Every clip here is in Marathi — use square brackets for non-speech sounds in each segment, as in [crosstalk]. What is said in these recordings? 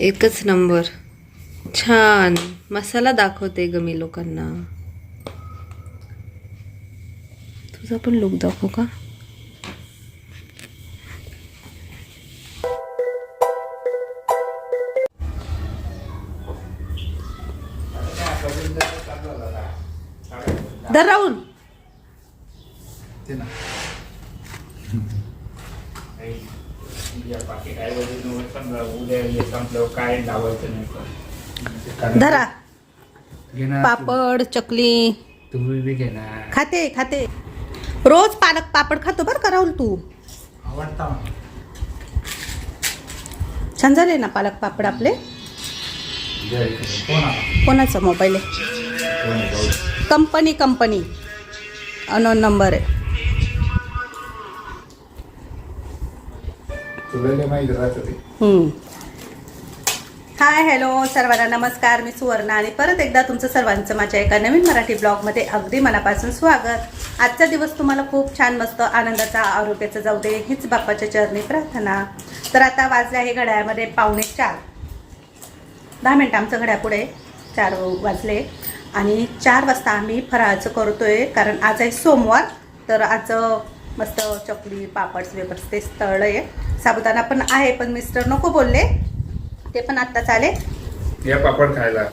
एकच नंबर. छान. मसाला दाखवते ग मी लोकांना. तुझा पण लुक दाखवू का? काय लावायचं नाही पण. धरा पापड चकली तू तू बी घे ना खाते खाते रोज पालक पापड खातो बरं का राहुल तू आवडता मला. छान झाले ना पालक पापड आपले. कोण आला? कोणाचा मोबाईल आहे कोण आहे भाऊ? कंपनी कंपनी अनोन नंबर आहे तुला लय माहिती राहतं ते हम्म. हाय हॅलो सर्वांना नमस्कार. मी सुवर्णा आणि परत एकदा तुमचं सर्वांचं माझ्या एका नवीन मराठी ब्लॉगमध्ये अगदी मनापासून स्वागत. आजचा दिवस तुम्हाला खूप छान मस्त आनंदाचा आरोग्याचा जाऊ दे हीच बाप्पाच्या चरणी प्रार्थना. तर आता वाजले आहे घड्याळामध्ये पावणे चार. दहा मिनटं आमचं घड्या पुढे चार वाजले आणि चार वाजता आम्ही फराळाचं करतोय कारण आज आहे सोमवार. तर आज मस्त चकली पापड्स वेपर्स ते स्थळ आहे. साबुदाणा पण आहे पण मिस्टर नको बोलले. ते पण आत्ताच आले या पापड खायला.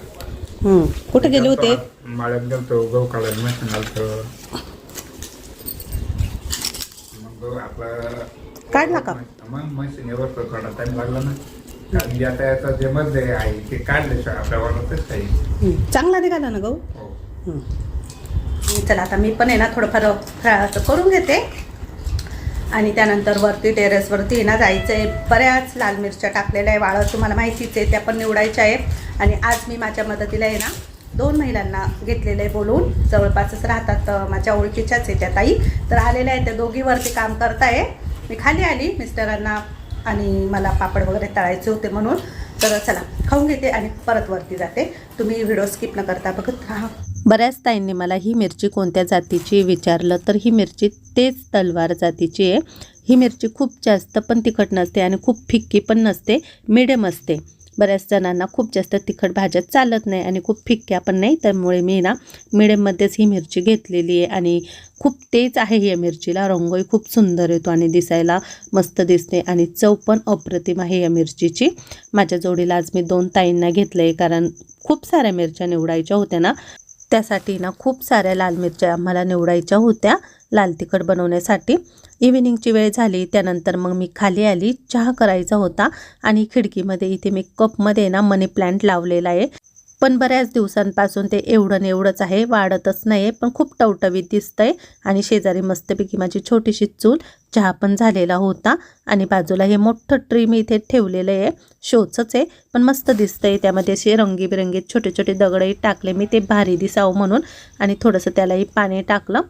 कुठे गेले होते? माळ्यात गेलतो गहू काढायला मशीन घालतो मग गहू आपला काढला का? मग मशीन यावर थोडा टाइम लागला ना. कारण जे मध्ये आहे ते काढल्याशिवाय आपल्या वरातच काही. हम्म, चांगला निघाला ना गहू हो. हम्म. चला आता मी पण आहे ना थोडंफार फराळाचं करून घेते. आणि त्यानंतर वरती टेरेसवरती ना जायचं आहे. बऱ्याच लाल मिरच्या टाकलेल्या आहे. वाळं तुम्हाला माहितीच आहे त्या पण निवडायच्या आहे आणि आज मी माझ्या मदतीला आहे ना दोन महिलांना घेतलेलं आहे बोलून. जवळपासच राहतात माझ्या ओळखीच्याच आहे त्या ताई. तर आलेल्या आहेत त्या दोघीवरती काम करताय. मी खाली आली मिस्टरांना आणि मला पापड वगैरे तळायचे होते म्हणून. तर चला खाऊन घेते आणि परत वरती जाते. तुम्ही व्हिडिओ स्किप न करता बघत राहा. बऱ्याच ताईंनी मला ही मिरची कोणत्या जातीची विचारलं तर ही मिरची तेच तलवार जातीची आहे. ही मिरची खूप जास्त पण तिखट नसते आणि खूप फिक्की पण नसते मिडियम असते. बऱ्याच जणांना खूप जास्त तिखट भाज्या चालत नाही आणि खूप फिक्क्या पण नाही त्यामुळे मी ना मिडियममध्येच ही मिरची घेतलेली आहे आणि खूप तेज आहे या मिरचीला. रंगही खूप सुंदर येतो आणि दिसायला मस्त दिसते आणि चव पण अप्रतिम आहे या मिरचीची. माझ्या जोडीला आज मी दोन ताईंना घेतलं आहे कारण खूप साऱ्या मिरच्या निवडायच्या होत्या ना. त्यासाठी ना खूप साऱ्या लाल मिरच्या आम्हाला निवडायच्या होत्या लाल तिखट बनवण्यासाठी. इव्हिनिंगची वेळ झाली त्यानंतर मग मी खाली आली चहा करायचा होता आणि खिडकीमध्ये इथे मी कपमध्ये ना मनी प्लांट लावलेला आहे. पण बऱ्याच दिवसांपासून ते एवढं एवढंच आहे वाढतच नाही आहे पण खूप टवटवीत दिसतंय. आणि शेजारी मस्तपैकी माझी छोटीशी चूल चहा पण झालेला होता. आणि बाजूला हे मोठं ट्री मी इथे ठेवलेलं आहे. शोचंच आहे पण मस्त दिसतंय. त्यामध्ये असे रंगीबिरंगी छोटे छोटे दगडही टाकले. मी ते भारी दिसावं म्हणून आणि थोडंसं त्यालाही पाणी टाकलं.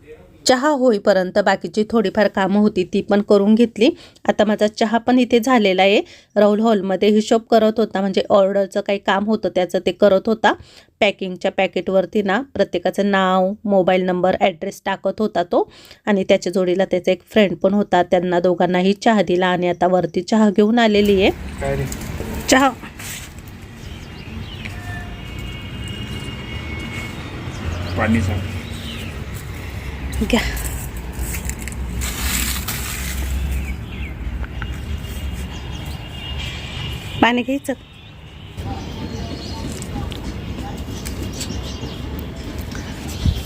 चहा होईपर्यंत बाकीची थोडीफार कामं होती ती पण करून घेतली. आता माझा चहा पण इथे झालेला आहे. राहुल हॉलमध्ये हिशोब करत होता म्हणजे ऑर्डरचं काही काम होतं त्याचं ते करत होता. पॅकिंगच्या पॅकेटवरती ना प्रत्येकाचं नाव मोबाईल नंबर ॲड्रेस टाकत होता तो. आणि त्याच्या जोडीला त्याचा एक फ्रेंड पण होता. त्यांना दोघांनाही चहा दिला आणि आता वरती चहा घेऊन आलेली आहे. चहा. पाणी घ्या. पाणी घ्यायचं.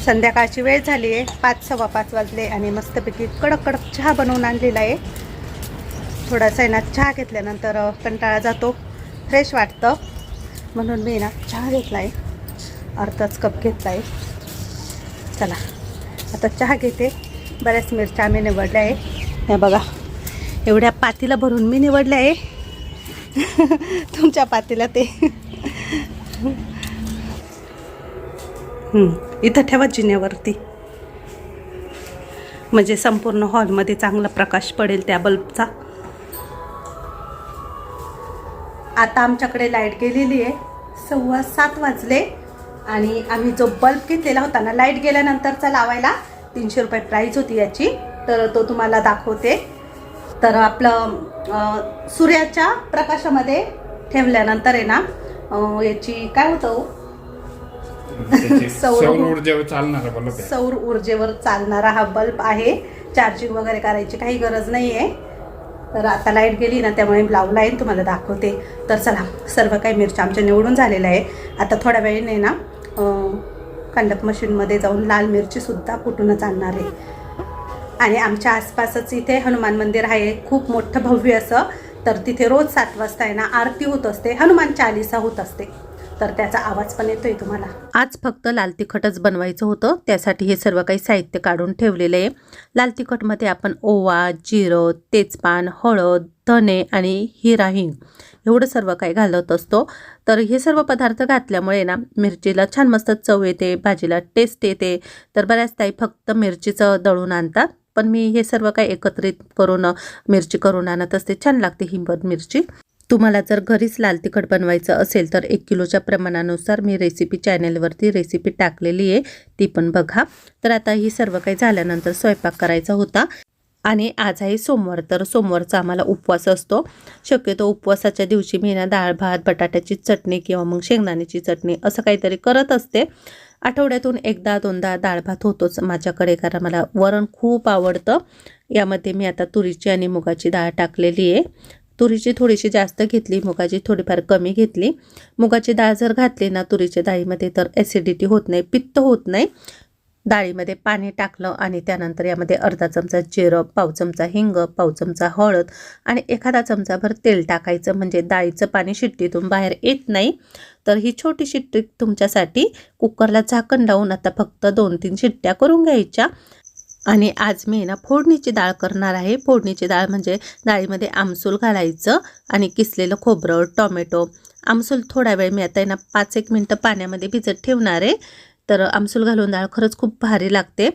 संध्याकाळची वेळ झाली आहे. पाच सव्वा पाच वाजले आणि मस्तपैकी कडक कडक चहा बनवून आणलेला आहे. थोडासा आहे ना चहा घेतल्यानंतर कंटाळा जातो. फ्रेश वाटतं. म्हणून मी ना चहा घेतला आहे अर्धाच कप घेतला आहे चला. आता चहा घेते. बऱ्याच मिरच्या आम्ही निवडल्या आहे हे बघा एवढ्या पातीला भरून मी निवडल्या आहे. [laughs] तुमच्या पातीला ते. इथं ठेवा जिन्यावरती. म्हणजे संपूर्ण हॉलमध्ये चांगला प्रकाश पडेल त्या बल्बचा. आता आमच्याकडे लाइट गेलेली आहे. सव्वा सात वाजले. आणि आम्ही जो बल्ब घेतलेला होता ना लाइट गेल्यानंतरचा लावायला तीनशे रुपये प्राईज होती याची. तर तो तुम्हाला दाखवते. तर आपलं सूर्याच्या प्रकाशामध्ये ठेवल्यानंतर आहे ना याची काय होतं हो? [laughs] सौर- ऊर्जेवर चालणारा बल्ब आहे. सौर ऊर्जेवर चालणारा हा बल्ब आहे. चार्जिंग वगैरे करायची काही गरज नाही आहे तर आता लाइट गेली ना त्यामुळे लावला आहे तुम्हाला दाखवते. तर चला सर्व काही मिरच्या आमच्या निवडून झालेल्या आहे. आता थोड्या वेळेने ना कंडप मशीनमध्ये जाऊन लाल मिरचीसुद्धा कुठूनच आणणार आहे. आणि आमच्या आसपासच इथे हनुमान मंदिर आहे. खूप मोठं भव्य असं. तर तिथे रोज सात वाजता आहे ना आरती होत असते. हनुमान चालिसा होत असते. तर त्याचा आवाज पण येतोय तुम्हाला. आज फक्त लाल तिखटच बनवायचं होतं. त्यासाठी हे सर्व काही साहित्य काढून ठेवलेलं आहे. लाल तिखटमध्ये आपण ओवा जिरं तेजपान हळद धने आणि हिरा हिंग एवढं सर्व काही घालत असतो. तर हे सर्व पदार्थ घातल्यामुळे ना मिरचीला छान मस्त चव येते भाजीला टेस्ट येते. तर बऱ्याच ताई फक्त मिरचीचं दळून आणतात. पण मी हे सर्व काही एकत्रित करून मिरची करून आणत असते. छान लागते हिंबत मिरची. तुम्हाला जर घरीच लाल तिखट बनवायचं असेल तर एक किलोच्या प्रमाणानुसार मी रेसिपी चॅनेलवरती रेसिपी टाकलेली आहे. ती पण बघा. तर आता ही सर्व काही झाल्यानंतर स्वयंपाक करायचा होता. आणि आज आहे सोमवार तर सोमवारचा आम्हाला उपवास असतो. शक्यतो उपवासाच्या दिवशी मी ना डाळ भात बटाट्याची चटणी किंवा मग शेंगदाण्याची चटणी असं काहीतरी करत असते. आठवड्यातून एकदा दोनदा डाळ भात होतोच माझ्याकडे कारण मला वरण खूप आवडतं. यामध्ये मी आता तुरीची आणि मुगाची डाळ टाकलेली आहे. तुरीची थोडीशी जास्त घेतली मुगाची थोडीफार कमी घेतली. मुगाची डाळ जर घातली ना तुरीच्या डाळीमध्ये तर ॲसिडिटी होत नाही पित्त होत नाही. डाळीमध्ये पाणी टाकलं आणि त्यानंतर यामध्ये अर्धा चमचा जिरं पाव चमचा हिंग पाव चमचा हळद आणि एखादा चमचाभर तेल टाकायचं. म्हणजे डाळीचं पाणी शिट्टीतून बाहेर येत नाही. तर ही छोटीशी ट्रिक तुमच्यासाठी कुकरला झाकण लावून आता फक्त दोन तीन शिट्ट्या करून घ्यायच्या. आणि आज मी ना फोडणीची डाळ करणार आहे. फोडणीची डाळ म्हणजे डाळीमध्ये आमसूल घालायचं आणि किसलेलं खोबरं टोमॅटो. आमसूल थोडा वेळ मी आता आहे ना पाच एक मिनटं पाण्यामध्ये भिजत ठेवणार आहे. तर आमसूल घालून डाळ खरंच खूप भारी लागते.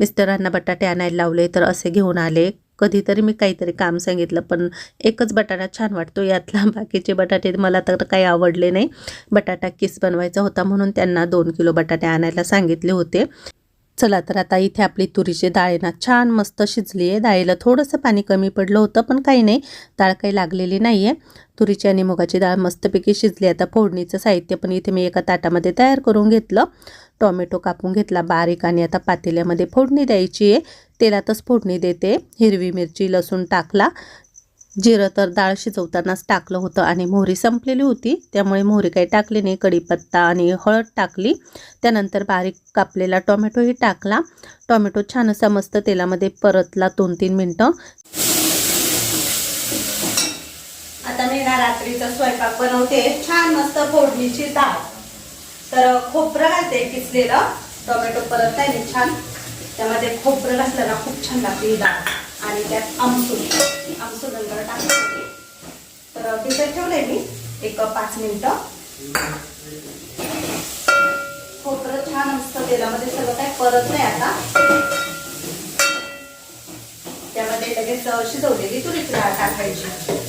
मिस्टरांना बटाटे आणायला लावले तर असे घेऊन आले. कधीतरी मी काहीतरी काम सांगितलं पण एकच बटाटा छान वाटतो यातला. [laughs] बाकीचे बटाटे मला तर काही आवडले नाही. बटाटा किस बनवायचा होता म्हणून त्यांना दोन किलो बटाटे आणायला सांगितले होते. चला तर आता इथे आपली तुरीची डाळ ना छान मस्त शिजली आहे. डाळीला थोडंसं पाणी कमी पडलं होतं पण काही नाही. डाळ काही लागलेली नाही आहे तुरीची आणि मुगाची डाळ मस्तपैकी शिजली आता फोडणीचं साहित्य पण इथे मी एका ताटामध्ये तयार करून घेतलं. टोमॅटो कापून घेतला बारीक आणि आता पातेल्यामध्ये फोडणी द्यायची आहे. तेलातच फोडणी देते. हिरवी मिरची लसूण टाकला. जिरं तर डाळ शिजवतानाच टाकलं होतं आणि मोहरी संपलेली होती. त्यामुळे मोहरी काही टाकली नाही. कढीपत्ता आणि हळद टाकली. त्यानंतर बारीक कापलेला टोमॅटोही टाकला. टोमॅटो छान असा मस्त तेलामध्ये परतला दोन तीन मिनटं. आता मी ना रात्रीचा स्वयंपाक बनवते. छान मस्त फोडणीची डाळ. तर खोबरं घालते किसलेलं. टोमॅटो परत आहे छान. त्यामध्ये खोबरं घातलं ना खूप छान लागते ही डाळ. आणि त्यात आमसूल. आमसूल नंतर टाकते. तर भिजत ठेवलंय मी एक पाच मिनिटं. खोबरं छान मस्त तेलामध्ये सगळं काही परत नाही आता. त्यामध्ये लगेच शिजवलेली तुरीची डाळ टाकायची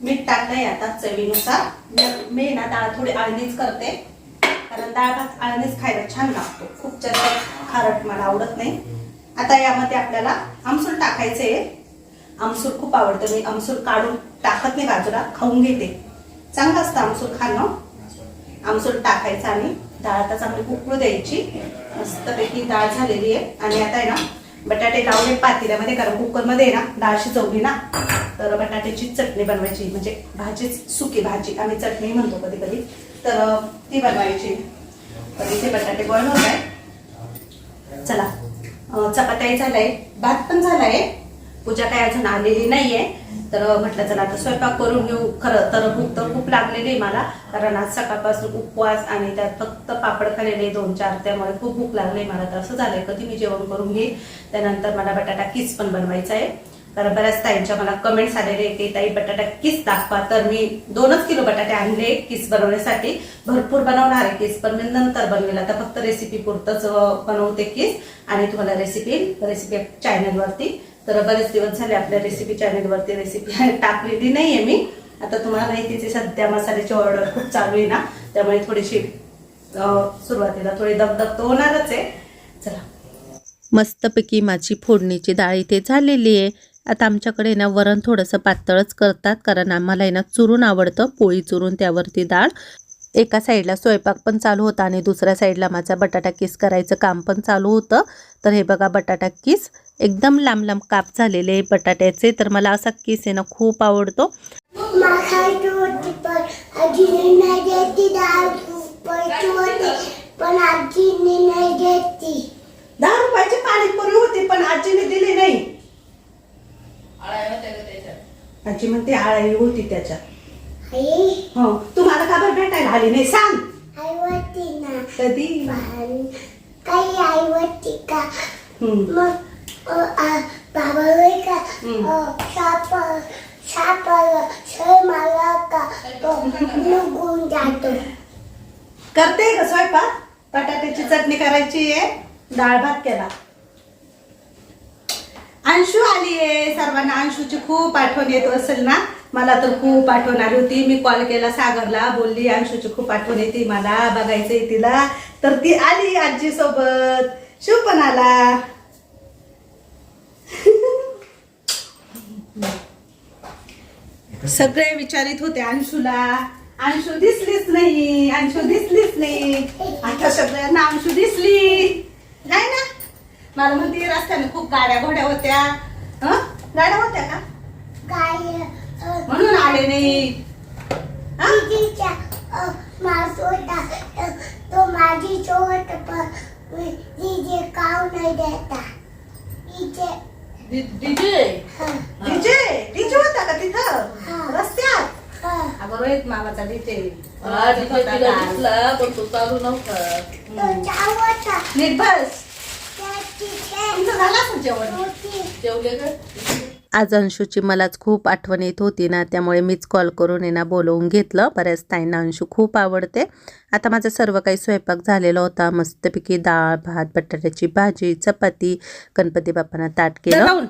मीठ टाकलंय आता चवीनुसार. मी- मी ना डाळ थोडी आळणीच करते. कारण डाळ भात आळणीच खायला छान लागतो. खूप जास्त खारट मला आवडत नाही. आता यामध्ये आपल्याला आमसूल टाकायचे आमसूल खूप आवडतं. मी आमसूल काढून टाकत नाही बाजूला. खाऊन घेते. चांगलं असतं आमसूल खाणं. आमसूल टाकायचं आणि डाळ आता चांगली उकळू द्यायची. मस्तपैकी डाळ झालेली आहे. आणि आता आहे ना बटाटे लावले पातेल्यामध्ये. कारण कुकरमध्ये ना डाळ शिजवली ना तर बटाट्याची चटणी बनवायची म्हणजे भाजीच सुकी भाजी आम्ही चटणी म्हणतो कधी कधी तर ती बनवायची. तर इथे बटाटे बॉईल होत आहे चला. चपात्याही झालाय. भात पण झालाय. पूजा काय अजून आलेली नाहीये. तर म्हटलं चला आता स्वयंपाक करून घेऊ. खरं तर भूक तर खूप लागलेली आहे मला. कारण आज सकाळपासून उपवास आणि त्यात फक्त पापड खाल्लेले दोन चार. त्यामुळे खूप भूक लागली मला. तर असं झालंय. कधी मी जेवण करून घेईन. त्यानंतर मला बटाटा किस पण बनवायचा आहे. कारण बऱ्याच ताईंच्या मला कमेंट्स आलेले की ताई बटाटा किस दाखवा. तर मी दोनच किलो बटाटे आणले किस बनवण्यासाठी. भरपूर बनवणार आहे किस पण मी नंतर बनवेल. आता फक्त रेसिपी पुरतच बनवते किस आणि तुम्हाला रेसिपी रेसिपी चॅनलवरती तर बरेच दिवस झाले आपल्या रेसिपी चॅनलवरती रेसिपी टाकलेली नाहीये मी. आता तुम्हाला माहितीच तिथे सध्या मसाल्याची ऑर्डर खूप चालू आहे ना. त्यामुळे थोडीशी सुरुवातीला थोडी दगदग तर होणारच आहे. चला. मस्तपैकी माझी फोडणीची डाळ इथे झालेली आहे. आता आमच्याकडे ना वरण थोडंसं पातळच करतात कारण आम्हाला आहे ना चुरून आवडतं पोळी चुरून त्यावरती डाळ. एका साईडला स्वयंपाक पण चालू होता आणि दुसऱ्या साईडला माझा बटाटा किस करायचं काम पण चालू होतं. तर हे बघा बटाटा किस एकदम लांब लांब काप झालेले बटाट्याचे तर मला असा किस आहे ना खूप आवडतो. दहा रुपयाची होती पण आजीने दिली नाही. आजी म्हणते आळी होती त्याच्यात आई? हो तुम्हाला का बरं भेटायला आली नाही? सांग. आई होती ना. कधी? काही आई होती का? हम्म. मग बाबा होय का? हम्म. अ, साप साप आला. सर मला का? तो निघून जातो. करते का स्वयंपाक. बटाट्याची चटणी करायची आहे. डाळ भात केला. अंशू आली आहे. सर्वांना अंशूची खूप आठवण येत असेल ना? मला तर खूप आठवण आली होती. मी कॉल केला सागरला. बोलली अंशूची खूप आठवण येते मला बघायचंय तिला. तर ती आली आजी सोबत शिव पण आला. सगळे विचारित होते अंशूला. अंशू दिसलीच नाही. अंशू दिसलीच नाही. आता सगळ्यांना अंशू दिसली. नाही ना? मला म्हणते रस्त्याने खूप गाड्या घोड्या होत्या. हं? गाड्या होत्या का? काय अ, म्हणून आले नाही. अ, अ, तो माझी चोट दीदी काव नाही देता. इथे डीजे? हं, डीजे? डीजे होता का हा. तिथं रस्त्यात? हं. अगं रोहित मामाचा डीजे. हा, तिथे तिला दिसला, पण तो चालू नव्हता. तो चावता नीट बस तुमचं झालं असेल जेवण? होती जेवले का आज अंशूची मलाच खूप आठवण येत होती ना त्यामुळे मीच कॉल करून ना बोलवून घेतलं. बऱ्याच ताईंना अंशू खूप आवडते. आता माझं सर्व काही स्वयंपाक झालेला होता. मस्तपैकी डाळ भात बटाट्याची भाजी चपाती गणपती बाप्पांना ताट केलं. राहून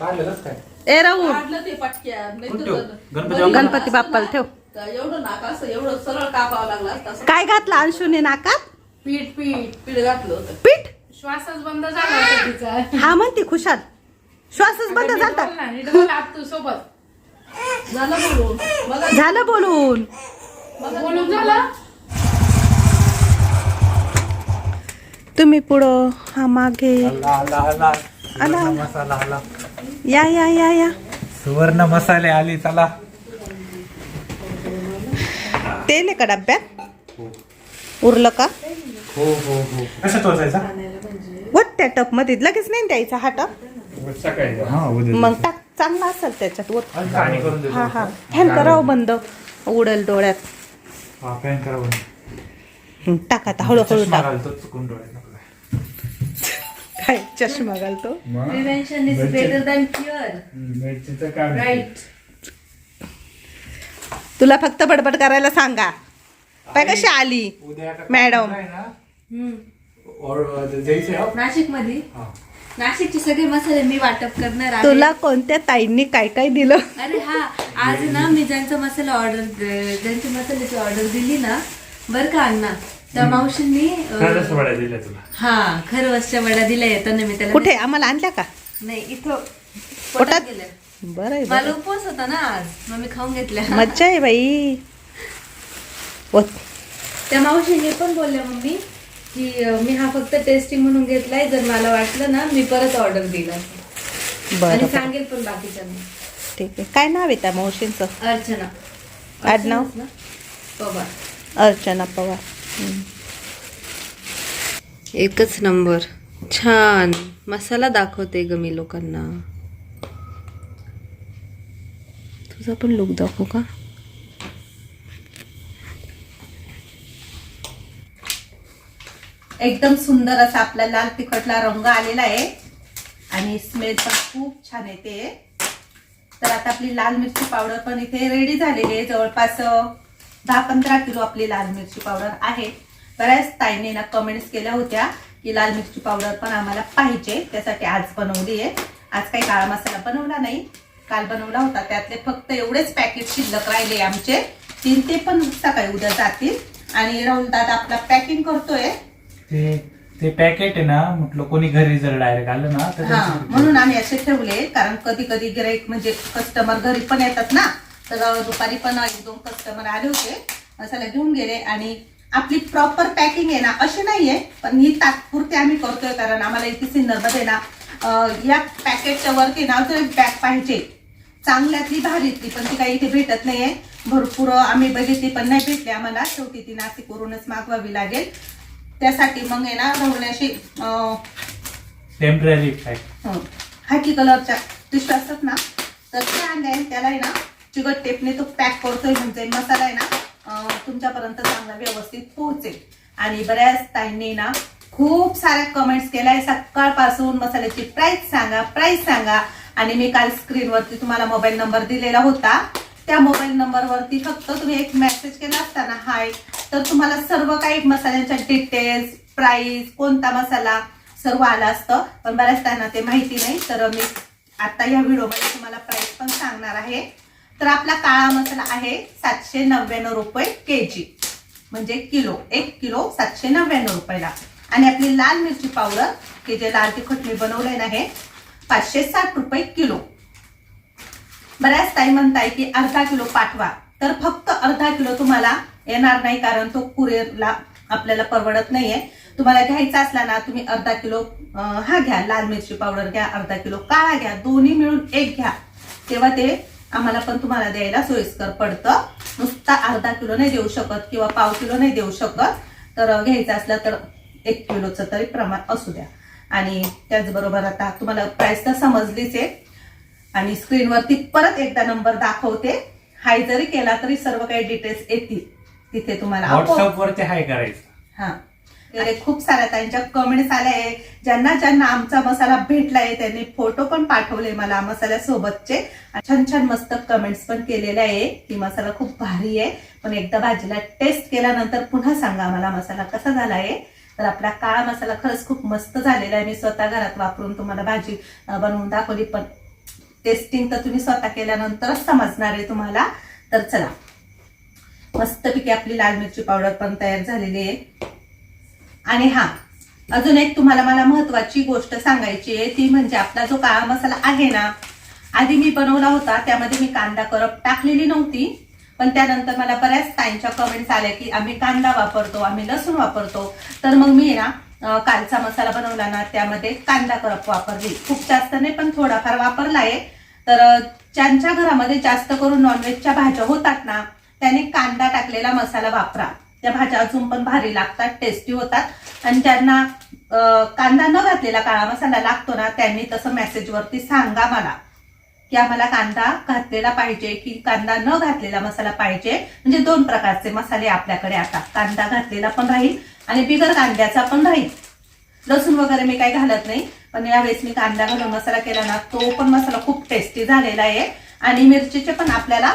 काढलेलंच काय? ए राहून काढलं ते पटक्या. कुठं? गणपती बाप्पाला ठेव. एवढं नाका असं एवढं सरळ कापावं लागलं असतं. असं काय घातलं अंशूने नाकात? पीठ पीठ पीठ घातलं होतं. पीठ? श्वासच बंद झाला होता तिचा. हा म्हणते खुशाल. श्वासच बंद झाला. बोल ना, नीट बोल आत्तू सोबत. झालं बोलून? बघा [laughs] झालं बोलून. बोलून झालं? तुम्ही पुढं हा मागे. आला. सुवर्ण मसाला आला या या या या. सुवर्ण मसाले आली चला. तेल आहे का डब्यात? उरलं का? हो हो हो. वाचायचा? वट त्या टपमध्ये लगेच नाही द्यायचा हा टप. हा उद्या मग टाक. चांगला असेल त्याच्यात. वत पाणी करून देतो. हा हा. फॅन करावं बंद. उडल डोळ्यात. हा फॅन करा बंद. हं, टाक आता. हळूहळू चष्मा टाक. घालतो चुकून डोळ्यात आपल्या. काय चष्मा घालतो? मग? मिरचीचं तुला फक्त बडबड करायला सांगा. पाय कशी आली? मॅडम. हो? नाशिकमध्ये. नाशिकचे सगळे मसाले मी वाटप करणार आहे. तुला कोणत्या ताईंनी काय काय दिलं? अरे हा आज ना मी ज्यांचा मसाला ऑर्डर ज्यांची मसाल्याची ऑर्डर दिली ना बर का अण्णा? त्या मावशींनी हा खरवसच्या वड्या दिल्या येताना मी त्याला कुठे? आम्हाला आणल्या का? नाही इथं पोटात? गेल्या. बरं मला उपवास होता ना आज मग मी खाऊन घेतल्या. मज्जा आहे बाई. त्या मावशी हे पण बोलल्या मम्मी की मी हा फक्त टेस्टिंग म्हणून घेतलाय. जर मला वाटलं ना मी परत ऑर्डर दिला. बरं आणि. सांगेल पण बाकीच्यांना ठीक आहे. काय नाव आहे त्या मावशींचं? अर्चना. आडनाव? पवार. अर्चना पवार. एकच नंबर. छान. मसाला दाखवते ग मी लोकांना. तुझा पण लुक दाखवू का? एकदम सुंदर असा आपला लाल तिखटला रंग आलेला आहे. आणि स्मेल पण खूप छान येते. तर आता आपली लाल मिरची पावडर पण इथे रेडी झालेली आहे. जवळपास दहा पंधरा किलो आपली लाल मिरची पावडर आहे. बऱ्याच ताईने ना कमेंट्स केल्या होत्या की लाल मिरची पावडर पण आम्हाला पाहिजे. त्यासाठी आज बनवली आहे. आज काही काळा मसाला बनवला नाही. काल बनवला होता. त्यातले फक्त एवढेच पॅकेट शिल्लक राहिले आमचे. तीन ते पण सकाळी उद्या जातील. आणि राहुल दादा आपला पॅकिंग करतोय. ते ते पॅकेट आहे ना म्हटलं कोणी घरी जर डायरेक्ट आलं ना तर हा म्हणून आम्ही असे ठेवले कारण कधी कधी गिराईक म्हणजे कस्टमर घरी पण येतात ना तर दुपारी पण एक दोन कस्टमर आले होते मसाला घेऊन गेले आणि आपली प्रॉपर पॅकिंग आहे ना अशी नाहीये पण ही तात्पुरती आम्ही करतोय कारण आम्हाला इथे सिन्नरमध्ये ना अं, या पॅकेटच्या वरती ना अजून एक बॅग पाहिजे. चांगल्यातली भारीतली पण ती काही इथे भेटत नाहीये. भरपूर आम्ही बघितली पण नाही भेटली आम्हाला. शेवटी ती नाशिकवरूनच मागवावी लागेल. त्यासाठी मग आहे ना राहुलने अशी टेंपररी हं. खाकी कलरच्या पिशव्या असतात ना तर त्या आणल्या आहे. त्याला आहे ना चिकट टेपने तो पॅक करतोय म्हणजे मसाला आहे ना तुमच्यापर्यंत चांगला व्यवस्थित पोहोचेल आणि बऱ्याच ताईंनी ना खूप साऱ्या कमेंट्स केल्या सकाळपासून मसाल्याची प्राइस सांगा प्राइस सांगा आणि मी काल स्क्रीनवरती तुम्हाला मोबाईल नंबर दिलेला होता त्या मोबाईल नंबरवरती फक्त तुम्ही एक मेसेज केला असताना हाय तर तुम्हाला सर्व काही मसाल्यांच्या डिटेल्स प्राईस कोणता मसाला सर्व आला असतं. पण बऱ्याच त्यांना ते माहिती नाही तर मी आता या व्हिडिओमध्ये तुम्हाला प्राईस पण सांगणार आहे. तर आपला काळा मसाला आहे सातशे नव्याण्णव रुपये के जी म्हणजे किलो एक किलो सातशे नव्याण्णव रुपयाला. आणि आपली लाल मिरची पावडर की जे लाल तिखट मी बनवलेलं आहे पाचशे साठ रुपये किलो. बऱ्याच ताई म्हणताय की अर्धा किलो पाठवा. तर फक्त अर्धा किलो तुम्हाला येणार नाही कारण तो कुरिअरला आपल्याला परवडत नाहीये. तुम्हाला घ्यायचा असला ना तुम्ही अर्धा किलो हा घ्या. लाल मिरची पावडर घ्या अर्धा किलो काळा घ्या. दोन्ही मिळून एक घ्या. तेव्हा ते आम्हाला पण तुम्हाला द्यायला सोयीस्कर पडतं. नुसता अर्धा किलो नाही देऊ शकत किंवा पाव किलो नाही देऊ शकत. तर घ्यायचं असलं तर एक किलोचं तरी प्रमाण असू द्या. आणि त्याचबरोबर आता तुम्हाला प्राईस तर समजलीच आहे. आणि स्क्रीनवरती परत एकदा नंबर दाखवते. हाय जरी केला तरी सर्व काही डिटेल्स येतील. तिथे तुम्हाला व्हॉट्सअप वरती हाय करायचं. हा. खूप साऱ्या त्यांच्या कमेंट्स आल्या आहे ज्यांना ज्यांना आमचा मसाला भेटलाय त्यांनी फोटो पण पाठवले मला मसाल्यासोबतचे छान छान मस्त कमेंट्स पण केलेले आहे की मसाला खूप भारी आहे. पण एकदा भाजीला टेस्ट केल्यानंतर पुन्हा सांगा मला मसाला कसा झाला आहे तर आपला काळा मसाला खरंच खूप मस्त झालेला आहे. मी स्वतः घरात वापरून तुम्हाला भाजी बनवून दाखवली पण टेस्टिंग तर तुम्ही स्वतः केल्यानंतरच समजणार आहे तुम्हाला. तर चला. मस्तपैकी आपली लाल मिरची पावडर पण तयार झालेली आहे. आणि हा अजून एक तुम्हाला मला महत्वाची गोष्ट सांगायची आहे. ती म्हणजे आपला जो काळा मसाला आहे ना आधी मी बनवला होता त्यामध्ये मी कांदा करप टाकलेली नव्हती. पण त्यानंतर मला बऱ्याच ताईंच्या कमेंट्स आल्या की आम्ही कांदा वापरतो आम्ही लसूण वापरतो. तर मग मी ना कालचा मसाला बनवला ना त्यामध्ये कांदा करप वापरली. खूप जास्त नाही पण थोडाफार वापरला आहे तर ज्यांच्या घरामध्ये जास्त करून नॉनव्हेजच्या भाज्या होतात ना त्याने कांदा टाकलेला मसाला वापरा. त्या भाज्या अजून पण भारी लागतात टेस्टी होतात. आणि ज्यांना कांदा न घातलेला काळा मसाला लागतो ना त्यांनी तसं मेसेजवरती सांगा मला की आम्हाला कांदा घातलेला पाहिजे की कांदा न घातलेला मसाला पाहिजे. म्हणजे दोन प्रकारचे मसाले आपल्याकडे आता. कांदा घातलेला पण राहील आणि बिगर कांद्याचा पण राहील लसूण वगैरे मी काही घालत नाही पण यावेळेस मी कांदा घालून मसाला केला ना तो पण मसाला खूप टेस्टी झालेला आहे. आणि मिरचीचे पण आपल्याला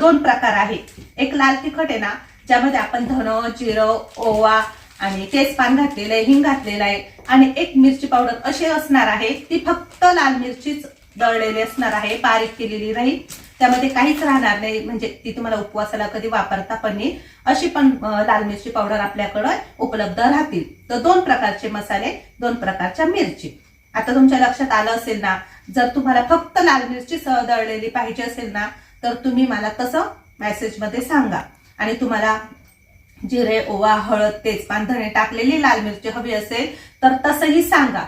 दोन प्रकार आहे. एक लाल तिखट आहे ना ज्यामध्ये आपण धन जिरं ओवा आणि तेजपान घातलेलं आहे हिंग घातलेलं आहे. आणि एक मिरची पावडर अशी असणार आहे ती फक्त लाल मिरचीच दळलेली असणार आहे बारीक केलेली राहील. त्यामध्ये काहीच राहणार नाही. म्हणजे ती तुम्हाला उपवासाला कधी वापरता पण नाही. अशी पण लाल मिरची पावडर आपल्याकडे उपलब्ध राहतील. तर दोन प्रकारचे मसाले दोन प्रकारच्या मिरची. आता तुमच्या लक्षात आलं असेल ना जर तुम्हाला फक्त लाल मिरची सह दळलेली पाहिजे असेल ना तर तुम्ही मला तसं मेसेजमध्ये सांगा. आणि तुम्हाला जिरे ओवा हळद तेजपान धणे टाकलेली लाल मिरची हवी असेल तर तसंही सांगा.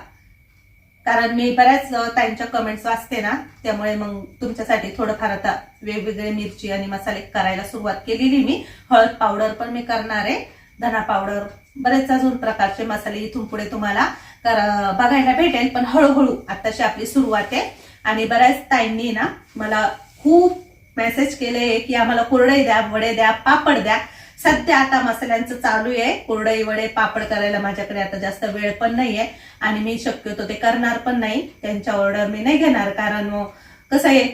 कारण मी बऱ्याच त्यांच्या कमेंट्स वाचते ना त्यामुळे मग तुमच्यासाठी थोडंफार आता वेगवेगळे मिरची आणि मसाले करायला सुरुवात केलेली मी. हळद पावडर पण मी करणार आहे. धना पावडर बरेच अजून प्रकारचे मसाले इथून पुढे तुम्हाला बघायला भेटेल पण हळूहळू आताशी आपली सुरुवात आहे. आणि बऱ्याच ताईंनी ना मला खूप मेसेज केले की आम्हाला कुरडे द्या वडे द्या पापड द्या. सध्या आता मसाल्यांचं चालू आहे. कुरडई वडे पापड करायला माझ्याकडे आता जास्त वेळ पण नाहीये. आणि मी शक्यतो ते करणार पण नाही. त्यांच्या ऑर्डर मी नाही घेणार. कारण कसं आहे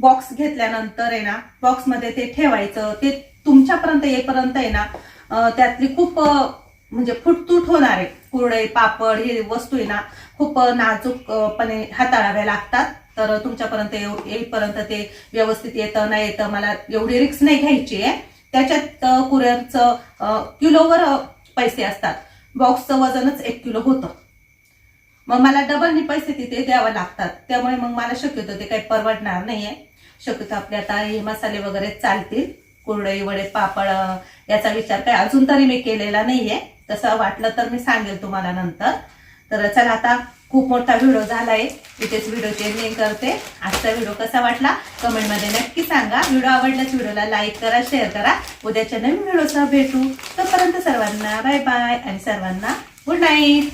बॉक्स घेतल्यानंतर आहे ना बॉक्समध्ये ते ठेवायचं ते तुमच्यापर्यंत येईपर्यंत आहे ना त्यातली खूप म्हणजे फुटतूट होणार आहे. कुरडई पापड हे वस्तू आहे ना खूप नाजूकपणे हाताळाव्या लागतात. तर तुमच्यापर्यंत येईपर्यंत ते व्यवस्थित येतं नाही येतं मला एवढी रिक्स नाही घ्यायची आहे. त्याच्यात कुरिअरचं किलोवर पैसे असतात. बॉक्सचं वजनच एक किलो होतं. मग मला डबलनी पैसे तिथे द्यावे लागतात. त्यामुळे मग मला शक्यतो ते काही परवडणार नाहीये. शक्यतो आपले आता हे मसाले वगैरे चालतील. कुरडई वडे पापड याचा विचार काय अजून तरी मी केलेला नाहीये. तसं वाटलं तर मी सांगेल तुम्हाला नंतर. तर चला आता खूप मोठा व्हिडिओ झालाय. इथेच व्हिडिओचे लिंक करते. आजचा व्हिडिओ कसा वाटला? कमेंटमध्ये नक्की सांगा. व्हिडिओ आवडल्यास व्हिडिओला लाईक करा शेअर करा. उद्याच्या नवीन व्हिडिओसह भेटू. तोपर्यंत सर्वांना बाय बाय आणि सर्वांना गुड नाईट.